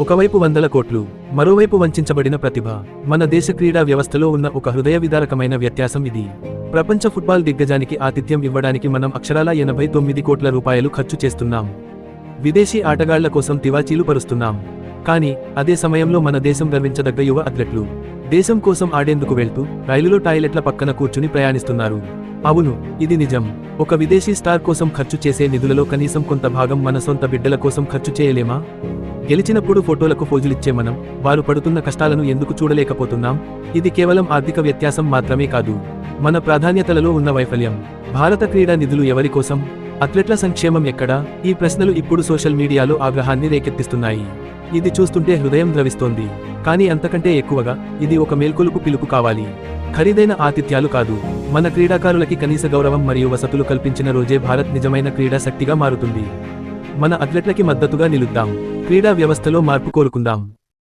ఒకవైపు వందల కోట్లు మరోవైపు వంచబడిన ప్రతిభ. మన దేశ క్రీడా వ్యవస్థలో ఉన్న ఒక హృదయ విదారకమైన వ్యత్యాసం ఇది. ప్రపంచ ఫుట్బాల్ దిగ్గజానికి ఆతిథ్యం ఇవ్వడానికి మనం అక్షరాల ఎనభై తొమ్మిది కోట్ల రూపాయలు ఖర్చు చేస్తున్నాం. విదేశీ ఆటగాళ్ళ కోసం తివాచీలు పరుస్తున్నాం. కానీ అదే సమయంలో మన దేశం గర్వించదగ్గ యువ అథ్లెట్లు. దేశం కోసం ఆడేందుకు వెళ్తూ రైలులో టాయిలెట్ల పక్కన కూర్చుని ప్రయాణిస్తున్నారు. అవును ఇది నిజం. ఒక విదేశీ స్టార్ కోసం ఖర్చు చేసే నిధులలో కనీసం కొంత భాగం మన సొంత బిడ్డల కోసం ఖర్చు చేయలేమా? గెలిచినప్పుడు ఫోటోలకు ఫోజులిచ్చే మనం వారు పడుతున్న కష్టాలను ఎందుకు చూడలేకపోతున్నాం? ఇది కేవలం ఆర్థిక వ్యత్యాసం మాత్రమే కాదు. మన ప్రాధాన్యతలలో ఉన్న వైఫల్యం. భారత క్రీడా నిధులు ఎవరి కోసం? అథ్లెట్ల సంక్షేమం ఎక్కడా? ఈ ప్రశ్నలు ఇప్పుడు సోషల్ మీడియాలో ఆగ్రహాన్ని రేకెత్తిస్తున్నాయి. ఇది చూస్తుంటే హృదయం ద్రవిస్తోంది. కానీ అంతకంటే ఎక్కువగా ఇది ఒక మేల్కొలుపు పిలుపు కావాలి. ఖరీదైన ఆతిథ్యాలు కాదు. మన క్రీడాకారులకి కనీస గౌరవం మరియు వసతులు కల్పించిన రోజే భారత్ నిజమైన క్రీడా శక్తిగా మారుతుంది. మన అథ్లెట్లకి మద్దతుగా నిలుద్దాం. క్రీడా వ్యవస్థలో మార్పు కోరుకుందాం.